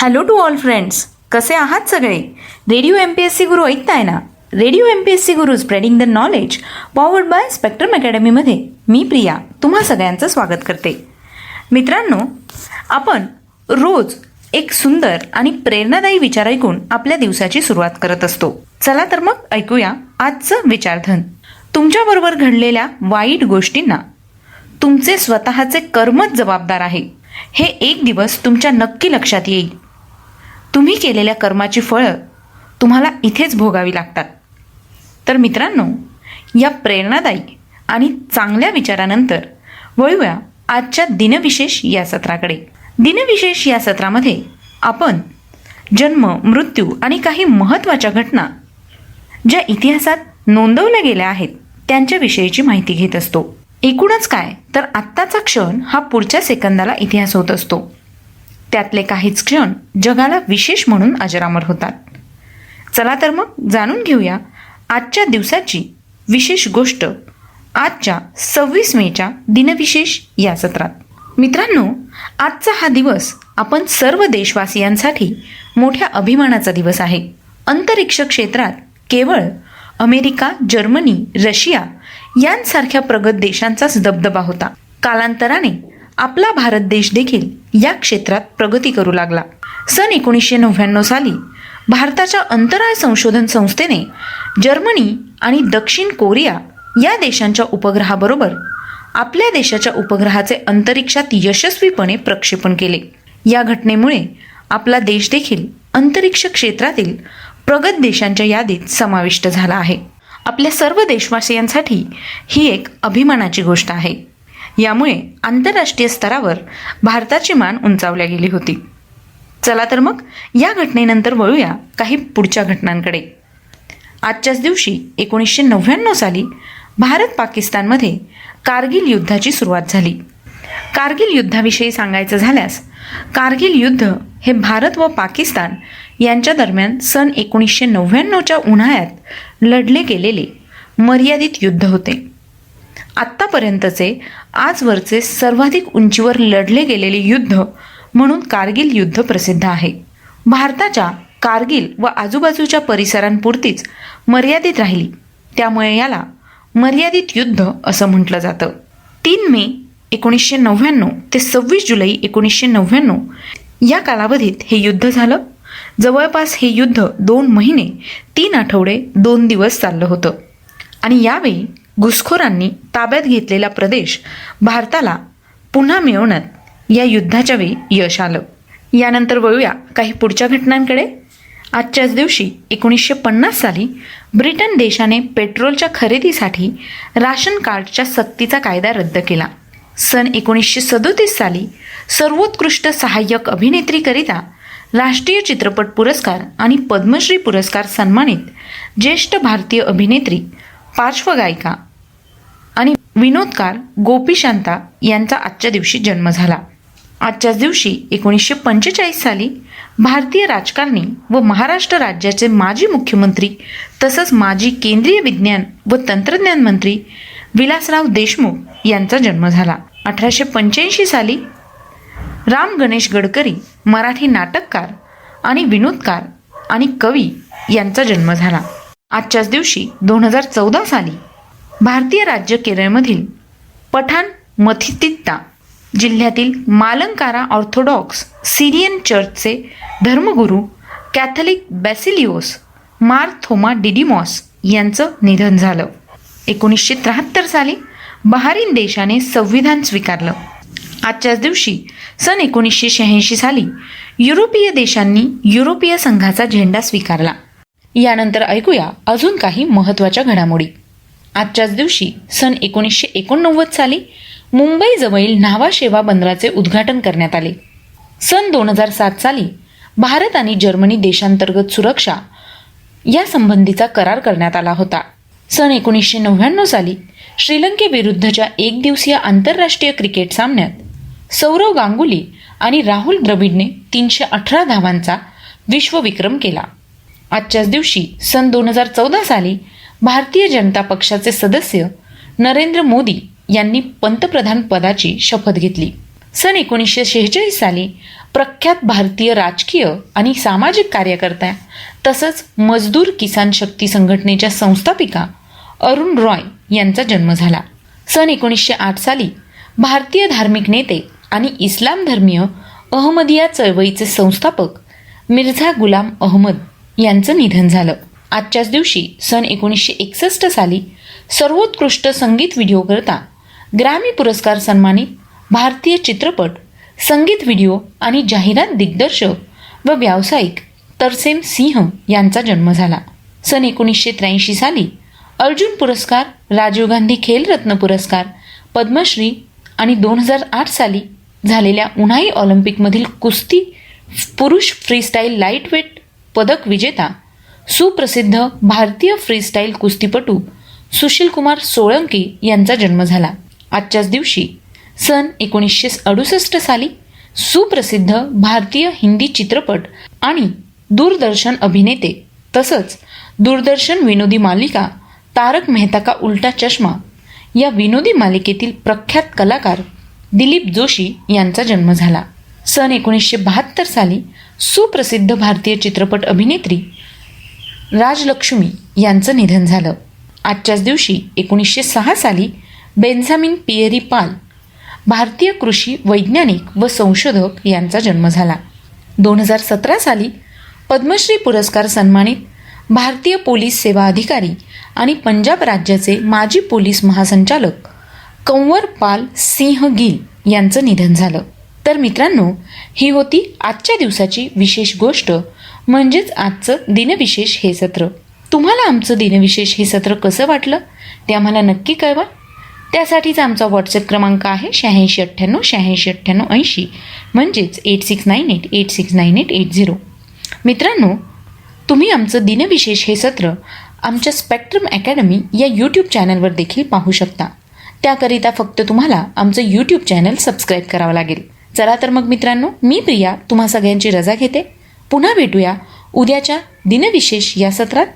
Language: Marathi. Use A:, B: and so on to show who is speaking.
A: हॅलो टू ऑल फ्रेंड्स कसे आहात सगळे? Radio M P S C Guru ऐकताय ना? Radio M P S C Guru spreading the knowledge powered by Spectrum अकॅडमीमध्ये मी प्रिया तुम्हा सगळ्यांचं स्वागत करते. मित्रांनो आपण रोज एक सुंदर आणि प्रेरणादायी विचार ऐकून आपल्या दिवसाची सुरुवात करत असतो. चला तर मग ऐकूया आजचं विचारधन. तुमच्याबरोबर घडलेल्या वाईट गोष्टींना तुमचे स्वतःचे कर्मच जबाबदार आहे. हे एक दिवस तुमच्या नक्की लक्षात येईल. तुम्ही केलेल्या कर्माची फळं तुम्हाला इथेच भोगावी लागतात. तर मित्रांनो या प्रेरणादायी आणि चांगल्या विचारानंतर वळूया आजच्या दिनविशेष या सत्राकडे. दिनविशेष या सत्रामध्ये आपण जन्म मृत्यू आणि काही महत्त्वाच्या घटना ज्या इतिहासात नोंदवल्या गेल्या आहेत त्यांच्याविषयीची माहिती घेत असतो. एकूणच काय? तर आत्ताचा क्षण हा पुढच्या सेकंदाला इतिहास होत असतो. त्यातले काहीच क्षण जगाला विशेष म्हणून अजरामर होतात. चला तर मग जाणून घेऊया आजच्या दिवसाची विशेष गोष्ट आजच्या सव्वीस मेच्या दिनविशेष या सत्रात. मित्रांनो आजचा हा दिवस आपण सर्व देशवासियांसाठी मोठ्या अभिमानाचा दिवस आहे. अंतरिक्ष क्षेत्रात केवळ अमेरिका जर्मनी रशिया यांसारख्या प्रगत देशांचाच दबदबा होता. कालांतराने आपला भारत देश देखील या क्षेत्रात प्रगती करू लागला. सन एकोणीसशे नव्याण्णव साली भारताच्या अंतराळ संशोधन संस्थेने जर्मनी आणि दक्षिण कोरिया या देशांच्या उपग्रहाबरोबर आपल्या देशाच्या उपग्रहाचे अंतरिक्षात यशस्वीपणे प्रक्षेपण केले. या घटनेमुळे आपला देश देखील अंतरिक्ष क्षेत्रातील प्रगत देशांच्या यादीत समाविष्ट झाला आहे. आपल्या सर्व देशवासियांसाठी ही एक अभिमानाची गोष्ट आहे. यामुळे आंतरराष्ट्रीय स्तरावर भारताची मान उंचावल्या गेली होती. चला तर मग या घटनेनंतर वळूया काही पुढच्या घटनांकडे. आजच्याच दिवशी एकोणीसशे नव्याण्णव साली भारत पाकिस्तानमध्ये कारगिल युद्धाची सुरुवात झाली. कारगिल युद्धाविषयी सांगायचं झाल्यास कारगिल युद्ध हे भारत व पाकिस्तान यांच्या दरम्यान सन एकोणीसशे नव्याण्णवच्या उन्हाळ्यात लढले गेलेले मर्यादित युद्ध होते. आत्तापर्यंतचे आजवरचे सर्वाधिक उंचीवर लढले गेलेले युद्ध म्हणून कारगिल युद्ध प्रसिद्ध आहे. भारताच्या कारगिल व आजूबाजूच्या परिसरांपुरतीच मर्यादित राहिली. त्यामुळे याला मर्यादित युद्ध असं म्हटलं जातं. तीन मे एकोणीसशे नव्याण्णव ते सव्वीस जुलै एकोणीसशे नव्याण्णव या कालावधीत हे युद्ध झालं. जवळपास हे युद्ध दोन महिने तीन आठवडे दोन दिवस चाललं होतं. आणि यावेळी घुसखोरांनी ताब्यात घेतलेला प्रदेश भारताला पुन्हा मिळवण्यात या युद्धाच्या वेळी यश आलं. यानंतर वळूया काही पुढच्या घटनांकडे. आजच्याच दिवशी एकोणीसशे पन्नास साली ब्रिटन देशाने पेट्रोलच्या खरेदीसाठी राशन कार्डच्या सक्तीचा कायदा रद्द केला. सन एकोणीसशे सदोतीस साली सर्वोत्कृष्ट सहाय्यक अभिनेत्रीकरिता राष्ट्रीय चित्रपट पुरस्कार आणि पद्मश्री पुरस्कार सन्मानित ज्येष्ठ भारतीय अभिनेत्री पार्श्वगायिका विनोदकार विनोदकार गोपीशांता यांचा आजच्या दिवशी जन्म झाला. आजच्याच दिवशी एकोणीसशे पंचेचाळीस साली भारतीय राजकारणी व महाराष्ट्र राज्याचे माजी मुख्यमंत्री तसंच माजी केंद्रीय विज्ञान व तंत्रज्ञान मंत्री विलासराव देशमुख यांचा जन्म झाला. अठराशे पंच्याऐंशी साली राम गणेश गडकरी मराठी नाटककार आणि विनोदकार आणि कवी यांचा जन्म झाला. आजच्याच दिवशी दोन हजार चौदा साली भारतीय राज्य केरळमधील पठाण मथितित्ता जिल्ह्यातील मालंकारा ऑर्थोडॉक्स सिरियन चर्चचे धर्मगुरू कॅथलिक बॅसिलिओस मार थोमा डिडिमॉस यांचं निधन झालं. एकोणीसशे त्र्याहत्तर साली बहारीन देशाने संविधान स्वीकारलं. आजच्याच दिवशी सन एकोणीसशे शहाऐंशी साली युरोपीय देशांनी युरोपीय संघाचा झेंडा स्वीकारला. यानंतर ऐकूया अजून काही महत्त्वाच्या घडामोडी. आजच्याच दिवशी सन एकोणीसशे एकोणनव्वद साली मुंबईजवळील न्हावाशेवा बंदराचे उद्घाटन करण्यात आले. सन दोन हजार सात साली भारत आणि जर्मनी देशांतर्गत सुरक्षा या संबंधीचा करार करण्यात आला होता. सन एकोणीसशे नव्याण्णव साली श्रीलंकेविरुद्धच्या एकदिवसीय आंतरराष्ट्रीय क्रिकेट सामन्यात सौरव गांगुली आणि राहुल द्रविडने तीनशे अठरा धावांचा विश्वविक्रम केला. आजच्याच दिवशी सन दोन हजार चौदा साली भारतीय जनता पक्षाचे सदस्य नरेंद्र मोदी यांनी पंतप्रधान पदाची शपथ घेतली. सन एकोणीसशे शेहेचाळीस साली प्रख्यात भारतीय राजकीय आणि सामाजिक कार्यकर्त्या तसंच मजदूर किसान शक्ती संघटनेच्या संस्थापिका अरुण रॉय यांचा जन्म झाला. सन एकोणीसशे आठ साली भारतीय धार्मिक नेते आणि इस्लाम धर्मीय अहमदिया चळवळीचे संस्थापक मिर्झा गुलाम अहमद यांचं निधन झालं. आजच्याच दिवशी सन एकोणीसशे एकसष्ट साली सर्वोत्कृष्ट संगीत व्हिडिओकरता ग्रॅमी पुरस्कार सन्मानित भारतीय चित्रपट संगीत व्हिडिओ आणि जाहिरात दिग्दर्शक व व्यावसायिक तरसेम सिंह यांचा जन्म झाला. सन एकोणीसशे त्र्याऐंशी साली अर्जुन पुरस्कार राजीव गांधी खेलरत्न पुरस्कार पद्मश्री आणि दोन हजार आठ साली झालेल्या उन्हाळी ऑलिम्पिकमधील कुस्ती पुरुष फ्रीस्टाईल लाईटवेट पदक विजेता सुप्रसिद्ध भारतीय फ्रीस्टाईल कुस्तीपटू सुशील कुमार सोळंकी यांचा जन्म झाला. आजच्याच दिवशी सन एकोणीसशे अडुसष्ट साली सुप्रसिद्ध भारतीय हिंदी चित्रपट आणि दूरदर्शन अभिनेते तसंच दूरदर्शन विनोदी मालिका तारक मेहता का उलटा चष्मा या विनोदी मालिकेतील प्रख्यात कलाकार दिलीप जोशी यांचा जन्म झाला. सन एकोणीसशे बहात्तर साली सुप्रसिद्ध भारतीय चित्रपट अभिनेत्री राजलक्ष्मी यांचं निधन झालं. आजच्याच दिवशी एकोणीसशे सहा साली बेन्झामिन पियरी पाल भारतीय कृषी वैज्ञानिक व संशोधक यांचा जन्म झाला. दोन हजार सतरा साली पद्मश्री पुरस्कार सन्मानित भारतीय पोलीस सेवा अधिकारी आणि पंजाब राज्याचे माजी पोलीस महासंचालक कंवर पाल सिंह गिल यांचं निधन झालं. तर मित्रांनो ही होती आजच्या दिवसाची विशेष गोष्ट. म्हणजेच आजचं दिनविशेष हे सत्र. तुम्हाला आमचं दिनविशेष हे सत्र कसं वाटलं? ते आम्हाला नक्की कळवा. त्यासाठीच आमचा व्हॉट्सअप क्रमांक आहे शहाऐंशी अठ्ठ्याण्णव शहाऐंशी अठ्ठ्याण्णव ऐंशी. म्हणजेच eight six nine eight eight six nine eight eight zero मित्रांनो तुम्ही आमचं दिनविशेष हे सत्र आमच्या स्पेक्ट्रम अकॅडमी या यूट्यूब चॅनलवर देखील पाहू शकता. त्याकरिता फक्त तुम्हाला आमचं यूट्यूब चॅनल सबस्क्राईब करावं लागेल. चला तर मग मित्रांनो मी प्रिया तुम्हा सगळ्यांची रजा घेते. पुन्हा भेटूया उद्याच्या दिनविशेष या सत्रात.